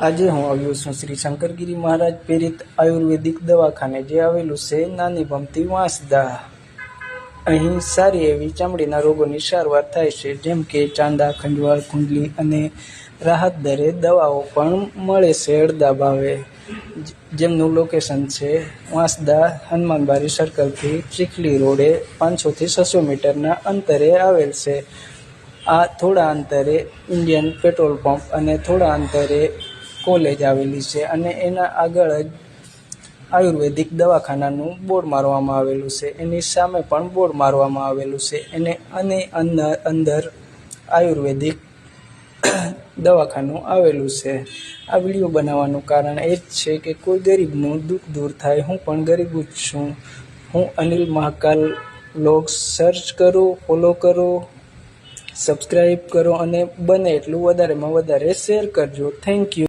આજે હું આવ્યો છું શ્રી શંકરગીરી મહારાજ પ્રેરિત આયુર્વેદિક દવાખાને, જે આવેલું છે નાની ભમતી વાંસદા. અહીં સારી એવી ચામડીના રોગોની સારવાર થાય છે, જેમ કે ચાંદા, ખંજવાળ, કુંડલી અને રાહત દરે દવાઓ પણ મળે છે અડધા ભાવે. જેમનું લોકેશન છે વાંસદા હનુમાનબારી સર્કલથી ચીખલી રોડે પાંચસોથી છસો મીટરના અંતરે આવેલ છે. આ થોડા અંતરે ઇન્ડિયન પેટ્રોલ પંપ અને થોડા અંતરે કોલેજ આવેલી છે અને એના આગળ જ આયુર્વેદિક દવાખાનાનું બોર્ડ મારવામાં આવેલું છે. એની સામે પણ બોર્ડ મારવામાં આવેલું છે એને અને અંદર આયુર્વેદિક દવાખાનું આવેલું છે. આ વીડિયો બનાવવાનું કારણ એ જ છે કે કોઈ ગરીબનું દુઃખ દૂર થાય. હું પણ ગરીબ જ છું. હું અનિલ મહાકાલ લોગ સર્ચ કરો, ફોલો કરો સબસ્ક્રાઈબ કરો અને બને એટલું વધારેમાં વધારે શેર કરજો. Thank you.